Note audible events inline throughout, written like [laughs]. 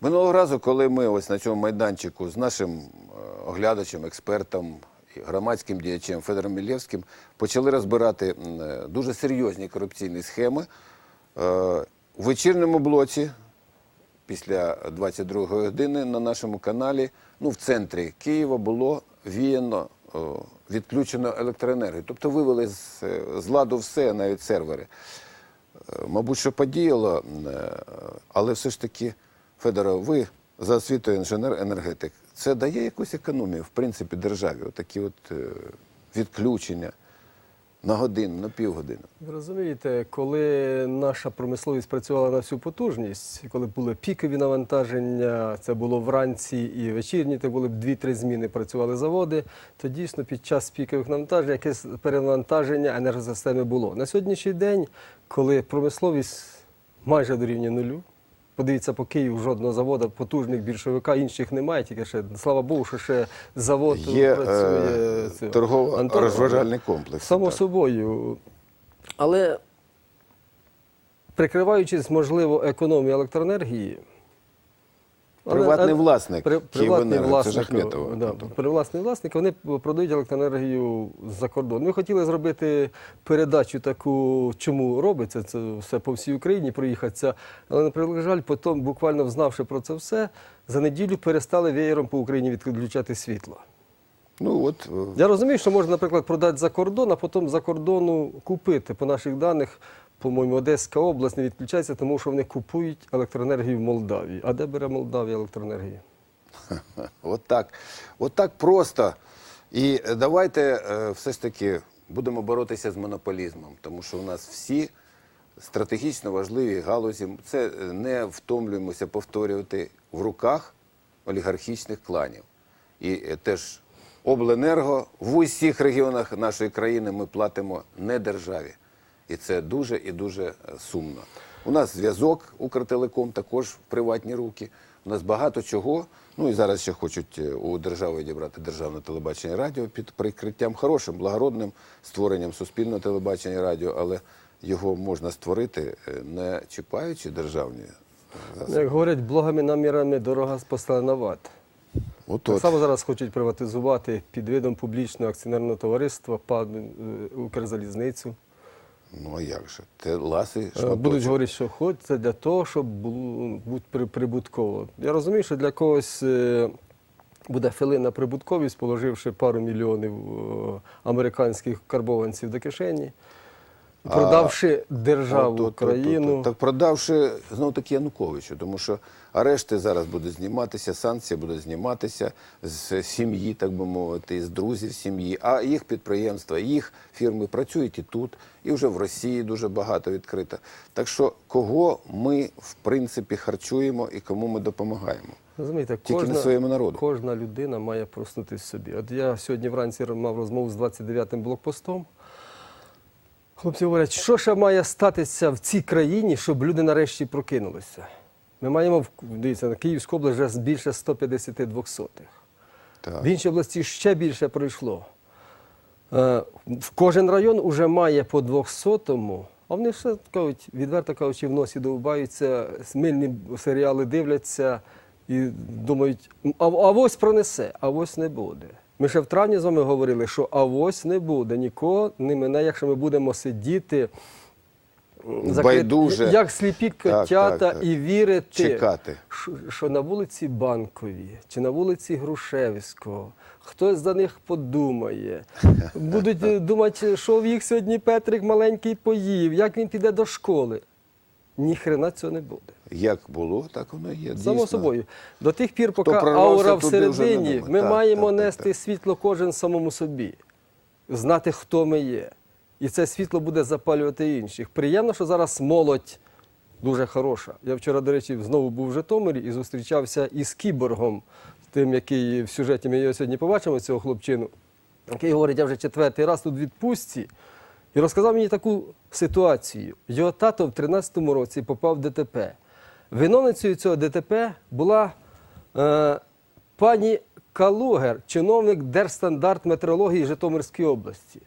Минулого разу, коли ми ось на цьому майданчику з нашим е, оглядачем, експертом, громадським діячем Федором Мілєвським почали розбирати е, дуже серйозні корупційні схеми. Е, У вечірньому блоці після 22 години на нашому каналі, ну в центрі Києва було віяно відключено електроенергію. Тобто вивели з, з ладу все, навіть сервери. Мабуть, що подіяло, але все ж таки, Федоро, ви за освітою інженер-енергетик. Це дає якусь економію, в принципі, державі. Отакі от е, відключення на годину, на півгодини. Ви розумієте, коли наша промисловість працювала на всю потужність, коли були пікові навантаження, це було вранці і вечірні, це були б 2-3 зміни працювали заводи, то дійсно під час пікових навантажень якесь перевантаження енергосистеми було. На сьогоднішній день, коли промисловість майже дорівнює нулю, Подивіться, по Києву жодного заводу потужних більшовика, інших немає, тільки ще, слава Богу, що ще завод Є працює. е, торгово-розважальний комплекс. Само так. собою. Але прикриваючись, можливо, економією електроенергії. Приватний власник при- ж власник, Да, привласний власник, вони продають електроенергію за кордон. Ми хотіли зробити передачу таку, чому робиться це все по всій Україні, проїхатися. Але, на жаль, потім, буквально взнавши про це все, за неділю перестали веєром по Україні відключати світло. Ну от е, Я розумію, що можна, наприклад, продати за кордон, а потім за кордону купити. По наших даних, по-моєму, Одеська область не відключається, тому що вони купують електроенергію в Молдавії. А де бере Молдавія електроенергію? [laughs] От так. От так просто. І давайте е, все ж таки будемо боротися з монополізмом, тому що у нас всі стратегічно важливі галузі, це е, не втомлюємося повторювати в руках олігархічних кланів. І е, теж обленерго в усіх регіонах нашої країни ми платимо не державі. І це дуже і дуже е, сумно. У нас зв'язок Укртелеком також в приватні руки. У нас багато чого. Ну і зараз ще хочуть е, у держави відібрати державне телебачення і радіо під прикриттям хорошим, благородним створенням суспільного телебачення і радіо, але його можна створити, е, не чіпаючи державні. засоби. Як говорять, благими намірами дорога спасла на ват. От Так само зараз хочуть приватизувати під видом публічного акціонерного товариства ПАД е, Укрзалізницю. Ну а як же? Те ласи Е, шматочок. Будуть говорити, що хоч це для того, щоб було бути при- прибутково. Я розумію, що для когось е, буде філина прибутковість, положивши пару мільйонів е, американських карбованців до кишені, продавши державу, От, от, от, країну. от, от. Так продавши знову таки Януковичу, тому що арешти зараз будуть зніматися, санкції будуть зніматися з сім'ї, так би мовити, з друзів сім'ї. А їх підприємства, їх фірми працюють і тут, і вже в Росії дуже багато відкрито. Так що кого ми в принципі харчуємо і кому ми допомагаємо? Розумієте, Тільки кожна, своєму народу. кожна людина має проснутися собі. От я сьогодні вранці мав розмову з 29-м блокпостом. Хлопці говорять, що ще має статися в цій країні, щоб люди нарешті прокинулися. Ми маємо, дивіться, на Київську область вже більше 150 двохсотих. Так. В іншій області ще більше пройшло. Е, В кожен район вже має по 200-му, а вони ще кажуть, відверто кажучи, в носі довбаються, мильні серіали дивляться і думають, а ось пронесе, а ось не буде. Ми ще в травні з вами говорили, що а ось не буде, нікого не мене, якщо ми будемо сидіти. закрит- Байдуже. Як сліпі котята так, так. і вірити, Чекати. що- на вулиці Банковій чи на вулиці Грушевського хтось за них подумає. [laughs] Будуть е, думати, що в їх сьогодні Петрик маленький поїв, як він піде до школи. Ні хрена цього не буде. Як було, так воно є. Само дійсно. собою. До тих пір, поки аура всередині, ми Так, маємо так, нести так. світло кожен самому собі, знати, хто ми є. І це світло буде запалювати інших. Приємно, що зараз молодь дуже хороша. Я вчора, до речі, знову був в Житомирі і зустрічався із кіборгом, тим, який в сюжеті ми його сьогодні побачимо, цього хлопчину, який говорить, я вже четвертий раз тут в відпустці. І розказав мені таку ситуацію. Його тато в 13-му році попав в ДТП. Виновницею цього ДТП була е, пані Калугер, чиновник Держстандарт метеорології Житомирської області.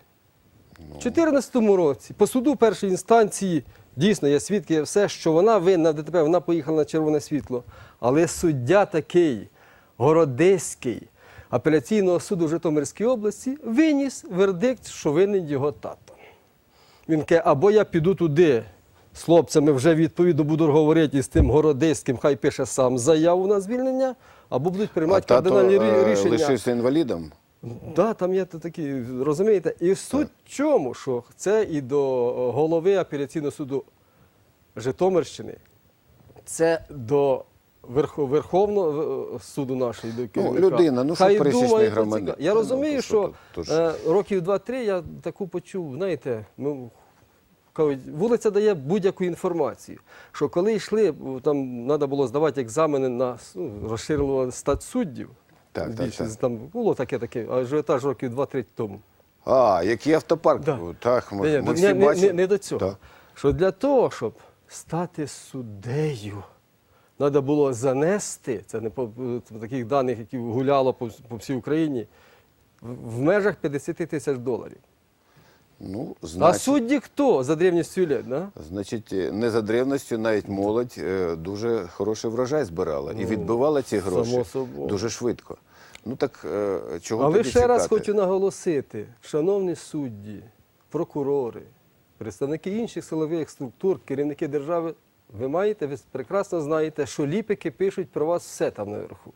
У 2014 році по суду першої інстанції Дійсно, є свідки, все, що вона винна в ДТП, вона поїхала на червоне світло. Але суддя такий, Городиський, апеляційного суду Житомирської області, виніс вердикт, що винен його тато. Він каже, або я піду туди з хлопцями, вже відповідно буду говорити з тим Городиським, хай пише сам заяву на звільнення, або будуть приймати кардинальні е, рішення. лишився інвалідом. Да, там є такі, розумієте? І суть в чому, що це і до голови апеляційного суду Житомирщини, це до Верховного е, суду нашої до керівника. людина, ну, що пересічний громадянин. Я Ну, розумію, то що то е, років два-три я таку почув, знаєте, ну, кажуть, вулиця дає будь-яку інформацію. Що коли йшли, там треба було здавати екзамени на ну, розширило стать суддів. Так, так, Більше, так. Там було таке таке, ажіотаж років два-три тому. А, який автопарк? Да. Так, ми, Ні, ми ні, всі не, бачили. не, не до цього. Так. Що для того, щоб стати суддею, треба було занести, це не по таких даних, які гуляло по, по всій Україні, в, в межах 50 тисяч доларів. Ну, А судді хто за древністю літ? Да? значить, не за древністю навіть молодь е, дуже хороший врожай збирала і Ну, відбивала ці гроші само собою. дуже швидко. Ну так е, чого Але тоді ще раз чекати? хочу наголосити, шановні судді, прокурори, представники інших силових структур, керівники держави, ви маєте, ви прекрасно знаєте, що ліпики пишуть про вас все там наверху.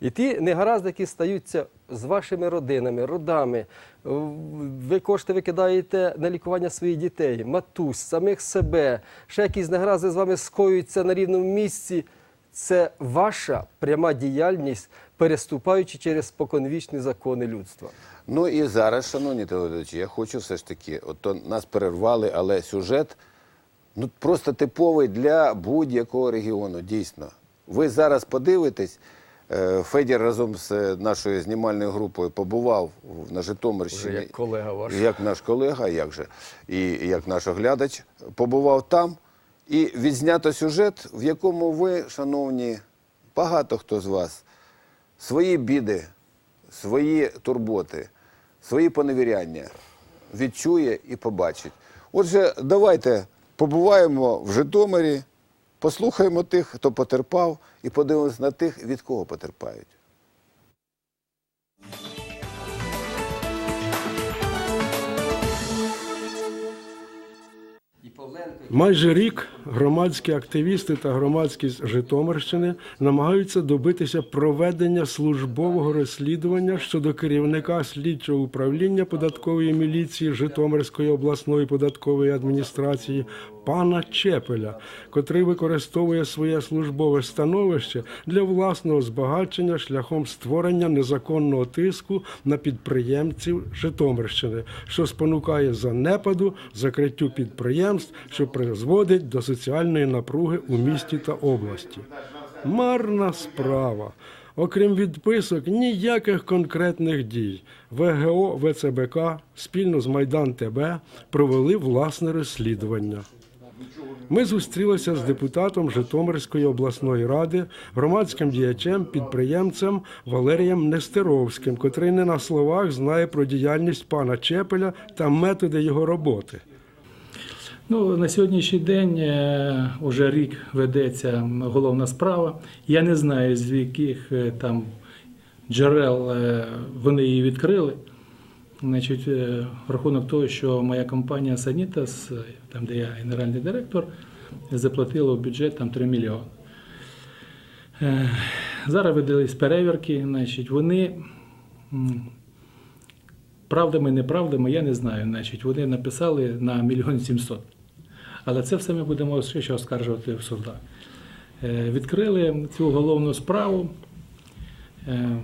І ті негаразди, які стаються з вашими родинами, родами, ви кошти викидаєте на лікування своїх дітей, матусь, самих себе, ще якісь негаразди з вами скоюються на рівному місці. Це ваша пряма діяльність, переступаючи через споконвічні закони людства. Ну і зараз, шановні телеглядачі, я хочу все ж таки, от нас перервали, але сюжет ну просто типовий для будь-якого регіону. Дійсно. Ви зараз подивитесь. е, Федір разом з е, нашою знімальною групою побував на Житомирщині. Як колега ваш. Як наш колега, як же, і як наш оглядач, побував там. І відзнято сюжет, в якому ви, шановні, багато хто з вас, свої біди, свої турботи, свої поневіряння відчує і побачить. Отже, давайте побуваємо в Житомирі, послухаємо тих, хто потерпав, і подивимось на тих, від кого потерпають. Майже рік громадські активісти та громадськість Житомирщини намагаються добитися проведення службового розслідування щодо керівника слідчого управління податкової міліції Житомирської обласної податкової адміністрації пана Чепеля, котрий використовує своє службове становище для власного збагачення шляхом створення незаконного тиску на підприємців Житомирщини, що спонукає занепаду, закриттю підприємств, що призводить до соціальної напруги у місті та області. Марна справа. Окрім відписок, ніяких конкретних дій. ВГО ВЦБК спільно з Майдан ТБ провели власне розслідування. Ми зустрілися з депутатом Житомирської обласної ради, громадським діячем, підприємцем Валерієм Нестеровським, котрий не на словах знає про діяльність пана Чепеля та методи його роботи. Ну, на сьогоднішній день е, уже рік ведеться головна справа. Я не знаю, з яких е, там джерел е, вони її відкрили. Значить, е, рахунок того, що моя компанія Санітас, е, там де я генеральний директор, заплатила в бюджет там 3 мільйони. Е, Зараз видались перевірки, значить, вони правдами, неправдами, я не знаю. Значить, вони написали на мільйон сімсот. Але це все ми будемо ще оскаржувати в судах. Е, Відкрили цю головну справу. Е,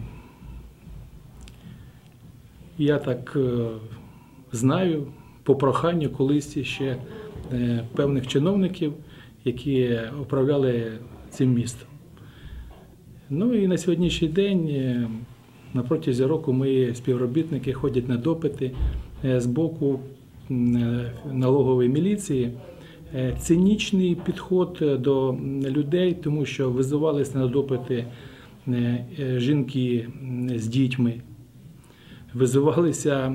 Я так е, знаю по проханню колись ще певних чиновників, які управляли цим містом. Ну і на сьогоднішній день на протязі року мої співробітники ходять на допити е, з боку е, налогової міліції. Е, Цинічний підход до людей, тому що визивалися на допити жінки з дітьми, визивалися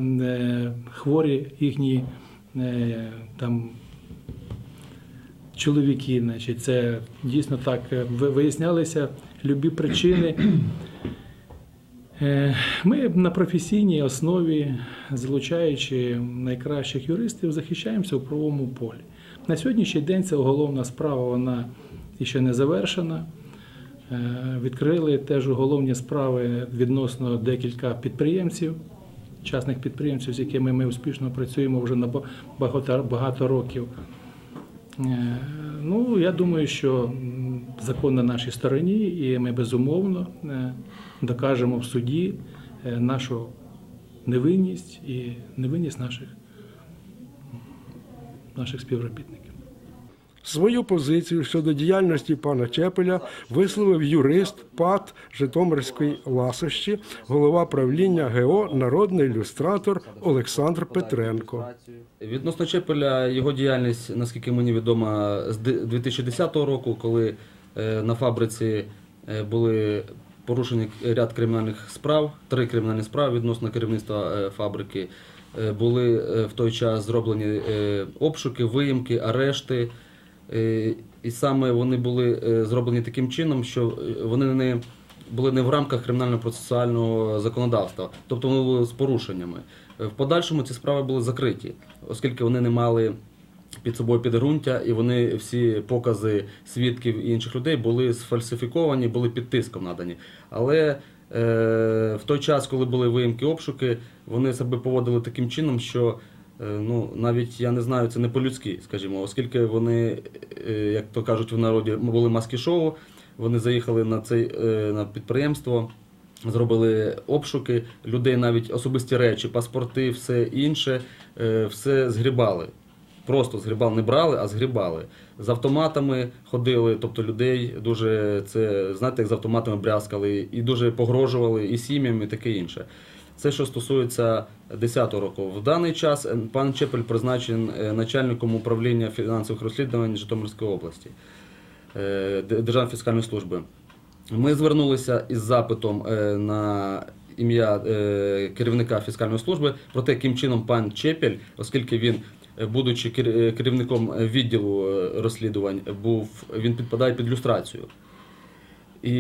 хворі їхні там чоловіки. Значить, це дійсно так вияснялися любі причини. Е, Ми на професійній основі, залучаючи найкращих юристів, захищаємося у правовому полі. На сьогоднішній день ця уголовна справа вона ще не завершена. Е, Відкрили теж уголовні справи відносно декілька підприємців, частних підприємців, з якими ми успішно працюємо вже на багато, років. Е, Ну, я думаю, що закон на нашій стороні, і ми безумовно докажемо в суді е, нашу невинність і невинність наших, наших співробітників. Свою позицію щодо діяльності пана Чепеля висловив юрист ПАТ Житомирської ласощі, голова правління ГО Народний ілюстратор Олександр Петренко. Відносно Чепеля, його діяльність, наскільки мені відомо, з ди- 2010 року, коли е, на фабриці е, були порушені ряд кримінальних справ, три кримінальні справи відносно керівництва е, фабрики. Е, Були е, в той час зроблені обшуки, виїмки, арешти. І саме вони були зроблені таким чином, що вони не були не в рамках кримінально-процесуального законодавства, тобто вони були з порушеннями. В подальшому ці справи були закриті, оскільки вони не мали під собою підґрунтя, і вони всі покази свідків і інших людей були сфальсифіковані, були під тиском надані. Але е, в той час, коли були виїмки обшуки, вони себе поводили таким чином, що е, ну, навіть я не знаю, це не по-людськи, скажімо, оскільки вони, е, як то кажуть в народі, були маски-шоу, вони заїхали на, цей, на підприємство. Зробили обшуки людей, навіть особисті речі, паспорти, все інше, все згрібали. Просто згрібали, не брали, а згрібали. З автоматами ходили, тобто людей дуже це, знаєте, як з автоматами брязкали, і дуже погрожували і сім'ям, і таке інше. Це що стосується 10-го року. В даний час е, пан Чепель призначений е, начальником управління фінансових розслідувань Житомирської області е, Державної фіскальної служби. Ми звернулися із запитом на ім'я керівника фіскальної служби про те, яким чином пан Чепель, оскільки він, будучи е, керівником відділу е, розслідувань, був він підпадає під люстрацію. І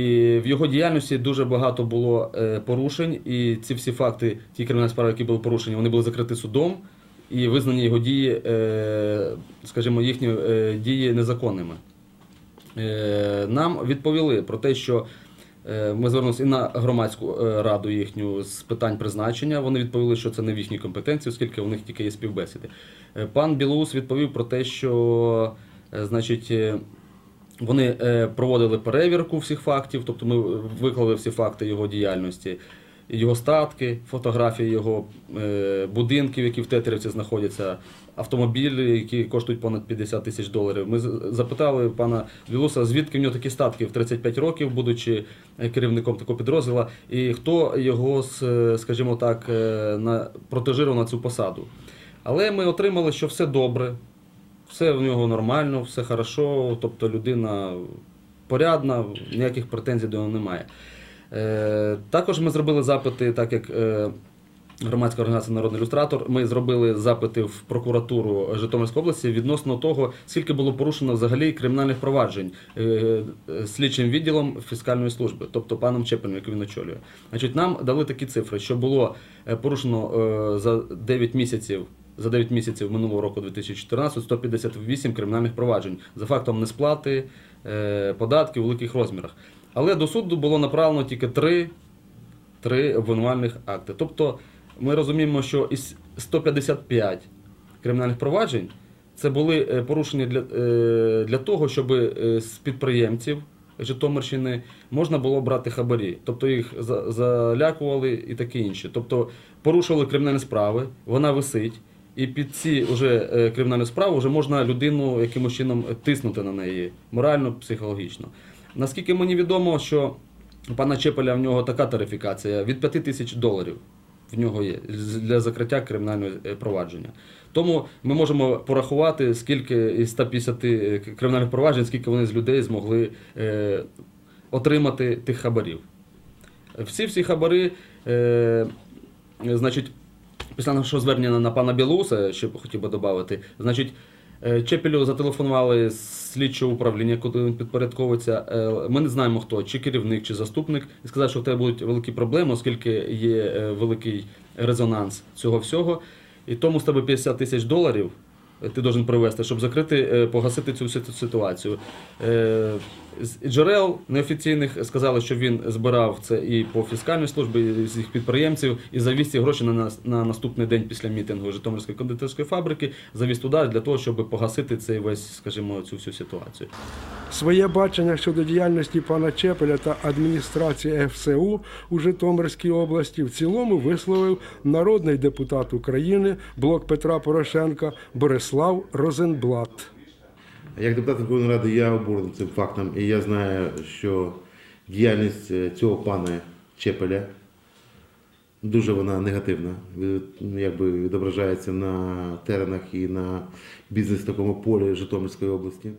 в його діяльності дуже багато було е, порушень, і ці всі факти, ті кримінальні справи, які були порушені, вони були закриті судом і визнані його дії, е, скажімо, їхні е, дії незаконними. Е, Нам відповіли про те, що е, ми звернулися і на громадську е, раду їхню з питань призначення. Вони відповіли, що це не в їхній компетенції, оскільки у них тільки є співбесіди. Е, Пан Білоус відповів про те, що е, значить. е, Вони е, проводили перевірку всіх фактів, тобто ми виклали всі факти його діяльності, його статки, фотографії його е, будинків, які в Тетерівці знаходяться, автомобілі, які коштують понад 50 тисяч доларів. Ми запитали пана Білуса, звідки в нього такі статки в 35 років, будучи е, керівником такого підрозділу, і хто його, е, скажімо так, е, протежирував на цю посаду. Але ми отримали, що все добре, все в нього нормально, все хорошо, тобто людина порядна, ніяких претензій до нього немає. Також ми зробили запити, так як громадська організація Народний ілюстратор, ми зробили запити в прокуратуру Житомирської області відносно того, скільки було порушено взагалі кримінальних проваджень е, е, слідчим відділом фіскальної служби, тобто паном Чепелем, який він очолює. Значить, нам дали такі цифри, що було е, порушено за 9 місяців. За 9 місяців минулого року 2014 158 кримінальних проваджень за фактом несплати податків у великих розмірах. Але до суду було направлено тільки 3, 3 обвинувальних акти. Тобто ми розуміємо, що із 155 кримінальних проваджень це були е, порушення для, е, для того, щоб е, з підприємців Житомирщини можна було брати хабарі. Тобто їх залякували і таке інше. Тобто порушували кримінальні справи, вона висить. І під ці вже кримінальні справи вже можна людину якимось чином тиснути на неї морально, психологічно. Наскільки мені відомо, що пана Чепеля в нього така тарифікація від 5 тисяч доларів в нього є для закриття кримінального е, провадження. Тому ми можемо порахувати, скільки із 150 кримінальних проваджень, скільки вони з людей змогли е, отримати тих хабарів. Всі всі хабари, е, значить, після нашого звернення на пана Білуса, ще хотів би додати, значить, Е, Чепелю зателефонували слідчого управління, куди він підпорядковується. Е, Ми не знаємо хто, чи керівник, чи заступник. І сказав, що в тебе будуть великі проблеми, оскільки є е, великий резонанс цього всього. І тому з тебе 50 тисяч доларів е, ти должен привезти, щоб закрити, е, погасити цю ситуацію. Е, джерел неофіційних сказали, що він збирав це і по фіскальній службі, і з їх підприємців, і завіз ці гроші на, нас- на наступний день після мітингу Житомирської кондитерської фабрики, завіз туди для того, щоб погасити цей весь, скажімо, цю всю ситуацію. Своє бачення щодо діяльності пана Чепеля та адміністрації ФСУ у Житомирській області в цілому висловив народний депутат України блок Петра Порошенка Борислав Розенблат. Як депутат Верховної Ради я обурений цим фактом, і я знаю, що діяльність е, цього пана Чепеля дуже вона негативна, ну, якби відображається на теренах і на бізнес такому полі Житомирської області.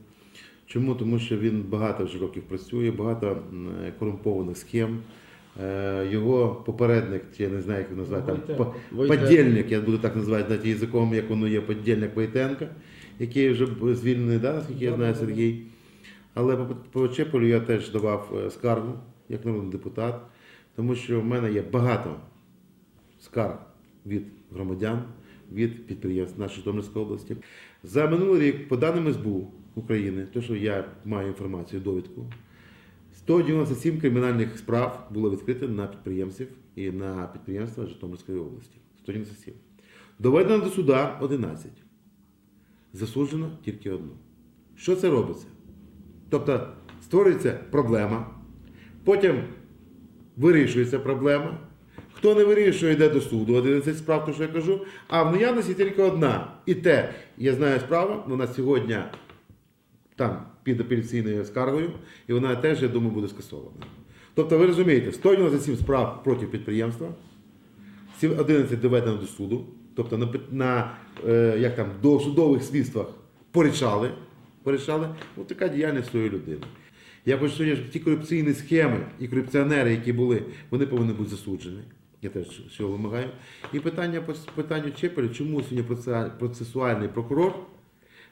Чому? Тому що він багато вже років працює, багато корумпованих схем. Е, Його попередник, чи я не знаю, як його назвати, там, по- подільник, я буду так називати знаєте, язиком, як воно є подільник Войтенка, який вже звільнений, да, наскільки я знаю, Сергій. Але по, по Чепелю я теж давав е, скаргу, як народний депутат, тому що в мене є багато скарг від громадян, від підприємств нашої Житомирської області. За минулий рік, по даним СБУ України, то що я маю інформацію, довідку, 197 кримінальних справ було відкрито на підприємців і на підприємства Житомирської області. 197. Доведено до суда 11. Засуджено тільки одну. Що це робиться? Тобто створюється проблема, потім вирішується проблема. Хто не вирішує, йде до суду, 11 справ, то що я кажу, а в наявності тільки одна. І те, я знаю справа, вона сьогодні там під апеляційною скаргою, і вона теж, я думаю, буде скасована. Тобто, ви розумієте, 197 справ проти підприємства, 11 доведено до суду, тобто на, на е, як там, до судових слідствах порішали, порішали. Ось така діяльність цієї людини. Я хочу сьогодні, що ті корупційні схеми і корупціонери, які були, вони повинні бути засуджені. Я теж цього вимагаю. І питання по Чепеля, чому сьогодні процесуальний прокурор,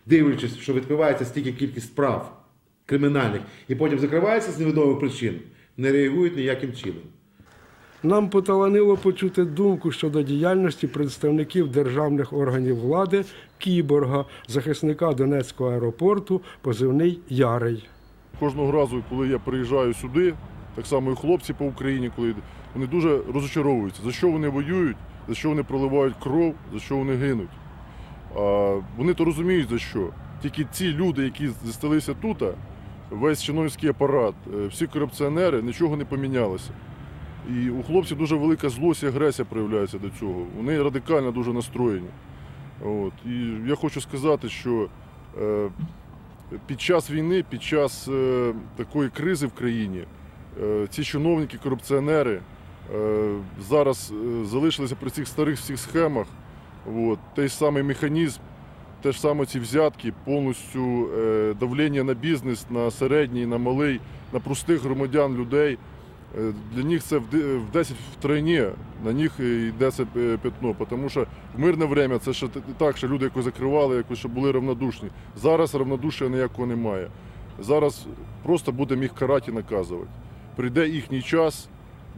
дивлячись, що відкривається стільки кількість справ кримінальних, і потім закривається з невідомих причин, не реагують ніяким чином. Нам поталанило почути думку щодо діяльності представників державних органів влади Кіборга, захисника Донецького аеропорту, позивний Ярий. Кожного разу, коли я приїжджаю сюди, так само і хлопці по Україні, коли вони дуже розочаровуються, за що вони воюють, за що вони проливають кров, за що вони гинуть. Вони то розуміють за що. Тільки ці люди, які засталися тут, весь чиновницький апарат, е, всі корупціонери, нічого не помінялося. І у хлопців дуже велика злость і агресія проявляється до цього. Вони радикально дуже настроєні. От. І я хочу сказати, що е, під час війни, під час е, такої кризи в країні, ці чиновники, корупціонери зараз залишилися при цих старих всіх схемах. От, той самий механізм, те ж саме ці взятки, повністю е, давлення на бізнес, на середній, на малий, на простих громадян, людей. Е, Для них це в де- в 10 втройні, на них йде це пятно, тому що в мирне время це ще так, що люди якось закривали, якось щоб були равнодушні. Зараз равнодушия ніякого немає. Зараз просто будемо їх карати і наказувати. Прийде їхній час.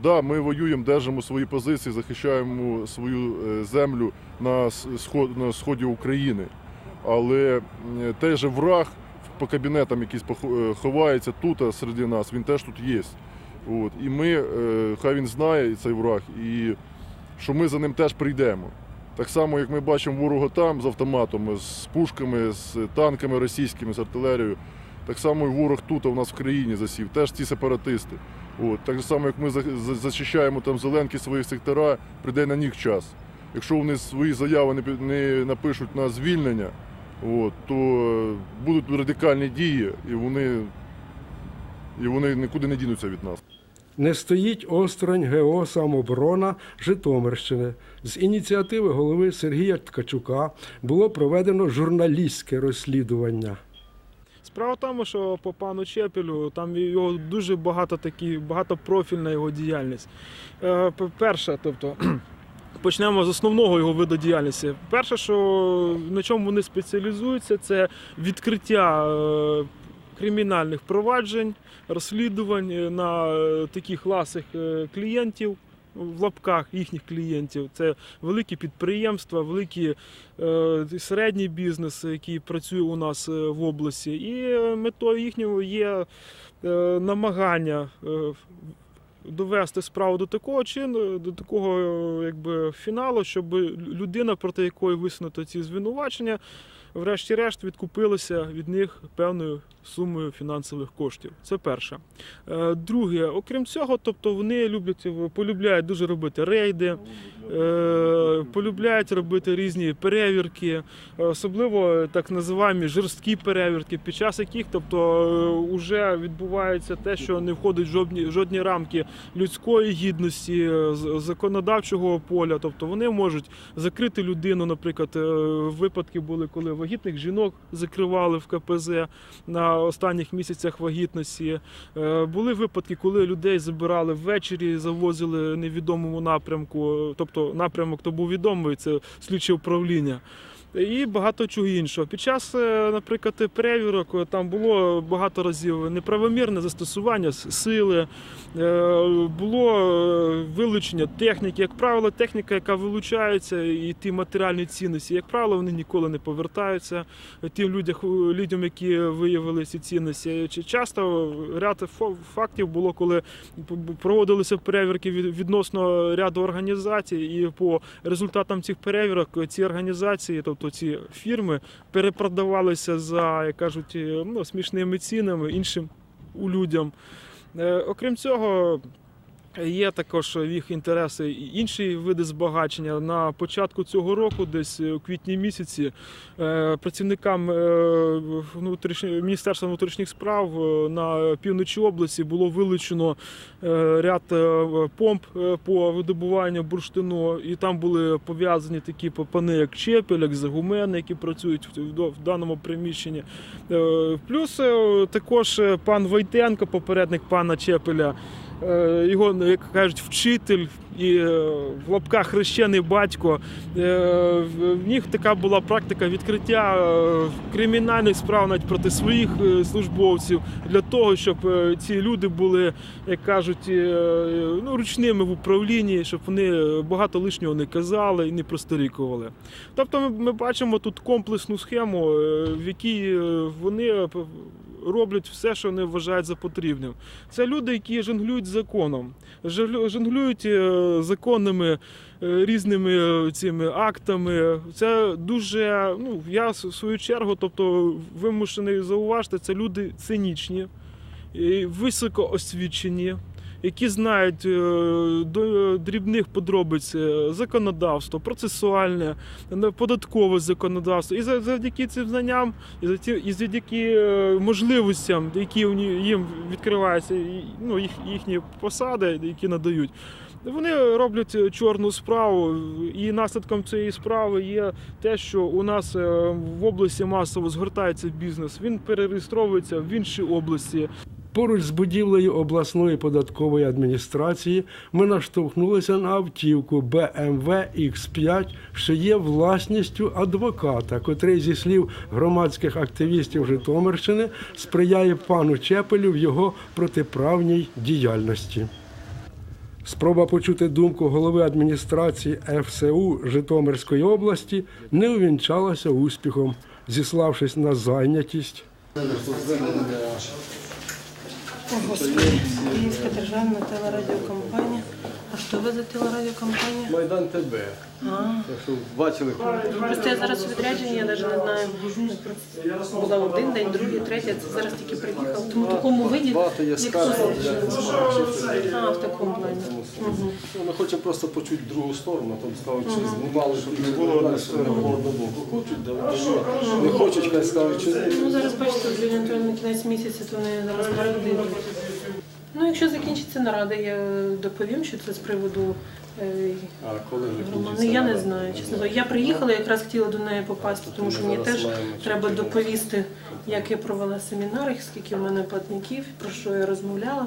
Да, ми воюємо, держимо свої позиції, захищаємо свою е, землю на на сході України. Але той же враг по кабінетам якийсь е, ховається тут серед нас, він теж тут є. От. І ми, е, хай він знає цей враг, і що ми за ним теж прийдемо. Так само, як ми бачимо ворога там з автоматами, з пушками, з танками російськими, з артилерією, так само і ворог тут, в нас в країні засів, теж ці сепаратисти. От. Так само, як ми за- за- там зеленки свої сектора, прийде на них час. Якщо вони свої заяви не, не напишуть на звільнення, от, то е, будуть радикальні дії, і вони, і вони нікуди не дінуться від нас. Не стоїть осторонь ГО «Самоборона» Житомирщини. З ініціативи голови Сергія Ткачука було проведено журналістське розслідування. Справа в тому, що по пану Чепелю там його дуже багато такі, багатопрофільна його діяльність. Е, Перше, тобто, [clears throat] Почнемо з основного його виду діяльності. Перше, що на чому вони спеціалізуються, це відкриття е, кримінальних проваджень, розслідувань е, на таких ласих клієнтів. В лапках їхніх клієнтів це великі підприємства, великі е, середній бізнес, який працює у нас е, в області. І е, метою їхнього є намагання довести справу до такого чину, до такого якби фіналу, щоб людина, проти якої висунуто ці звинувачення, врешті-решт відкупилися від них певною сумою фінансових коштів. Це перше. Е, Друге, окрім цього, тобто вони люблять полюбляють дуже робити рейди, полюбляють робити різні перевірки, особливо так називаємо жорсткі перевірки, під час яких тобто вже відбувається те, що не входить в жодні, жодні рамки людської гідності, е, законодавчого поля. Тобто вони можуть закрити людину. Наприклад, е, випадки були, коли вагітних жінок закривали в КПЗ на останніх місяцях вагітності. Е, Були випадки, коли людей забирали ввечері, завозили невідомому напрямку. Тобто напрямок то був відомий, це слідче управління. І багато чого іншого. Під час, е, наприклад, перевірок е, там було багато разів неправомірне застосування сили, е, було вилучення техніки. Як правило, техніка, яка вилучається, і ті матеріальні цінності, як правило, вони ніколи не повертаються тим людях, людям, які виявили ці цінності. Часто ряд фактів було, коли проводилися перевірки від- відносно ряду організацій, і по результатам цих перевірок ці організації, тобто ці фірми, перепродавалися за, як кажуть, ну, смішними цінами іншим людям. Е, Окрім цього, Є також в їх інтереси і інші види збагачення. На початку цього року, десь у квітні місяці, е, працівникам е, Міністерства внутрішніх справ е, на півночі області було вилучено е, ряд е, помп е, по видобуванню бурштину, і там були пов'язані такі пани, як Чепель, як Загумени, які працюють в- даному приміщенні. Е, Плюс е, також е, пан Войтенко, попередник пана Чепеля. Е, його, як кажуть, вчитель і е, в лапках хрещений батько. Е, В них така була практика відкриття кримінальних справ навіть проти своїх службовців для того, щоб ці люди були, як кажуть, ну, ручними в управлінні, щоб вони багато лишнього не казали і не просторікували. Тобто ми, бачимо тут комплексну схему, в якій вони роблять все, що вони вважають за потрібним. Це люди, які жонглюють законом, жонглю- жонглюють е, законними е, різними е, цими актами. Це дуже, ну я в свою чергу, тобто вимушений зауважити, це люди цинічні, високоосвічені. високо освічені. Які знають е, до дрібних подробиць е, законодавство, процесуальне, податкове законодавство. І за- завдяки цим знанням, і завдяки е, можливостям, які їм відкриваються, ну, їх, їхні посади, які надають. Вони роблять чорну справу, і наслідком цієї справи є те, що у нас в області масово згортається бізнес. Він перереєстровується в інші області. Поруч з будівлею обласної податкової адміністрації ми наштовхнулися на автівку BMW X5, що є власністю адвоката, котрий, зі слів громадських активістів Житомирщини, сприяє пану Чепелю в його протиправній діяльності. Спроба почути думку голови адміністрації ФСУ Житомирської області не увінчалася успіхом, зіславшись на зайнятість. Київська державна телерадіокомпанія. А що ви за телерадіокомпанія? Майдан ТБ. А, Якщо бачили, просто я зараз у відрядженні, я навіть не знаю. Була один день, другий, третій, а це зараз тільки приїхав. Тому в такому виді, багато є як скарг. тут. А, в такому плані. Мгм. Ну, Ми хочемо просто почути другу сторону, там скажуть, чи знімали, щоб не було далі одного боку. Хочуть, да, не хочуть, хай скажуть, чи ні. Ну зараз бачите, от Юрій на кінець місяця, то вони зараз наради йдуть. Ну, якщо закінчиться нарада, я доповім, що це з приводу е, А коли закінчиться? ну я не знаю, чесно. Я приїхала, якраз хотіла до неї попасти, тому що мені теж треба доповісти, як я провела семінари, скільки в мене платників, про що я розмовляла.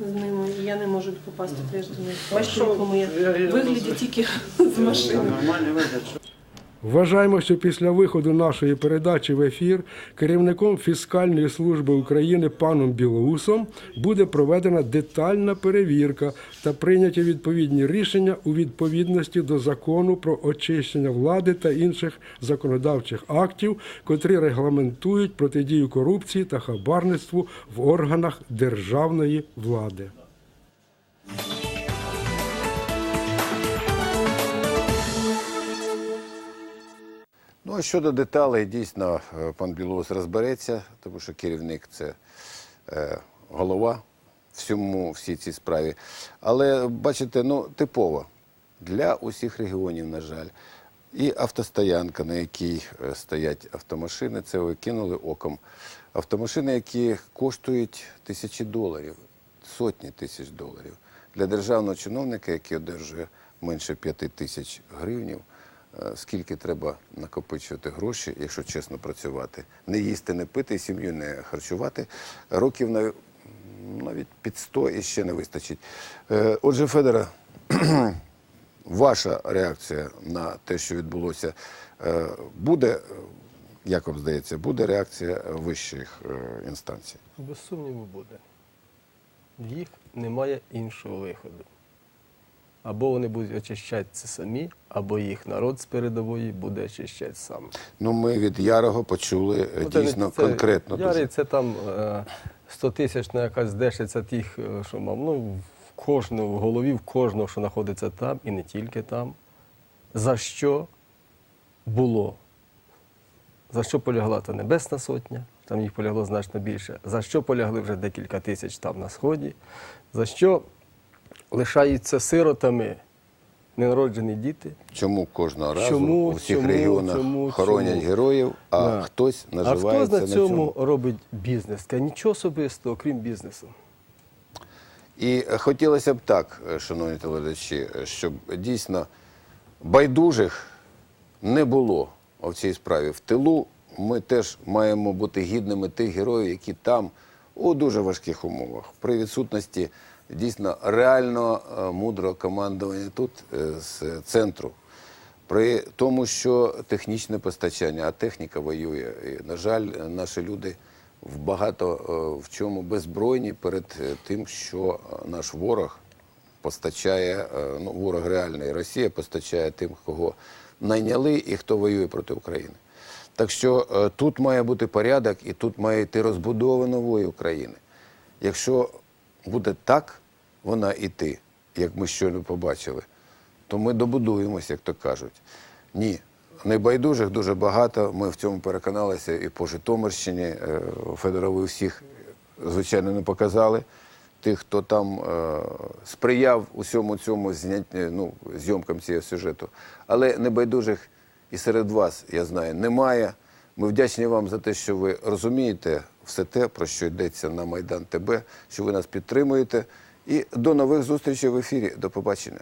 з ними, і я не можу попасти прямо до них. Бачите, в якому я вигляді тільки з машини. Вважаємо, що після виходу нашої передачі в ефір керівником фіскальної служби України паном Білоусом буде проведена детальна перевірка та прийняті відповідні рішення у відповідності до закону про очищення влади та інших законодавчих актів, котрі регламентують протидію корупції та хабарництву в органах державної влади. Ну а щодо деталей, дійсно, е, пан Білоус розбереться, тому що керівник це е, голова всьому, всій цій справі. Але бачите, ну, типово для усіх регіонів, на жаль. І автостоянка, на якій е, стоять автомашини, це ви кинули оком. Автомашини, які коштують тисячі доларів, сотні тисяч доларів. Для державного чиновника, який одержує менше п'яти тисяч гривнів, е, скільки треба накопичувати гроші, якщо чесно працювати, не їсти, не пити, сім'ю не харчувати, років на, навіть під 100 і ще не вистачить. Е, Отже, Федора, [clears throat] ваша реакція на те, що відбулося, е, буде, е, як вам здається, буде реакція вищих е, інстанцій? Без сумніву буде. В їх немає іншого виходу. Або вони будуть очищати це самі, або їх народ з передової буде очищати сам. Ну, ми від Ярого почули е, Ну, дійсно це- конкретно. Ярий це там е, 100 тисяч на якась дешиця тих, е, що мав. Ну, в кожного, в голові в кожного, що знаходиться там, і не тільки там. За що було? За що полягла та Небесна Сотня, там їх полягло значно більше. За що полягли вже декілька тисяч там на Сході, за що лишаються сиротами ненароджені діти. Чому кожного разу Чому, у всіх чому, регіонах чому, хоронять героїв, а Да. хтось А наживається хто на цьому, цьому? робить бізнес? Каже, Нічого особистого, крім бізнесу. І хотілося б так, шановні телеглядачі, щоб дійсно байдужих не було в цій справі. В тилу ми теж маємо бути гідними тих героїв, які там у дуже важких умовах, при відсутності дійсно реально е, мудрого командування тут е, з центру. При тому, що технічне постачання, а техніка воює. І, на жаль, наші люди в багато е, в чому беззбройні перед е, тим, що е, наш ворог постачає, е, ну, ворог реальний, Росія постачає тим, кого найняли і хто воює проти України. Так що е, тут має бути порядок і тут має йти розбудова нової України. Якщо буде так вона іти, як ми щойно побачили, то ми добудуємося, як то кажуть. Ні, небайдужих дуже багато. Ми в цьому переконалися і по Житомирщині. Е, Федора, всіх, звичайно, не показали. Тих, хто там е, сприяв усьому цьому знять, ну, зйомкам цього сюжету. Але небайдужих і серед вас, я знаю, немає. Ми вдячні вам за те, що ви розумієте все те, про що йдеться на Майдан ТБ, що ви нас підтримуєте. І до нових зустрічей в ефірі. До побачення.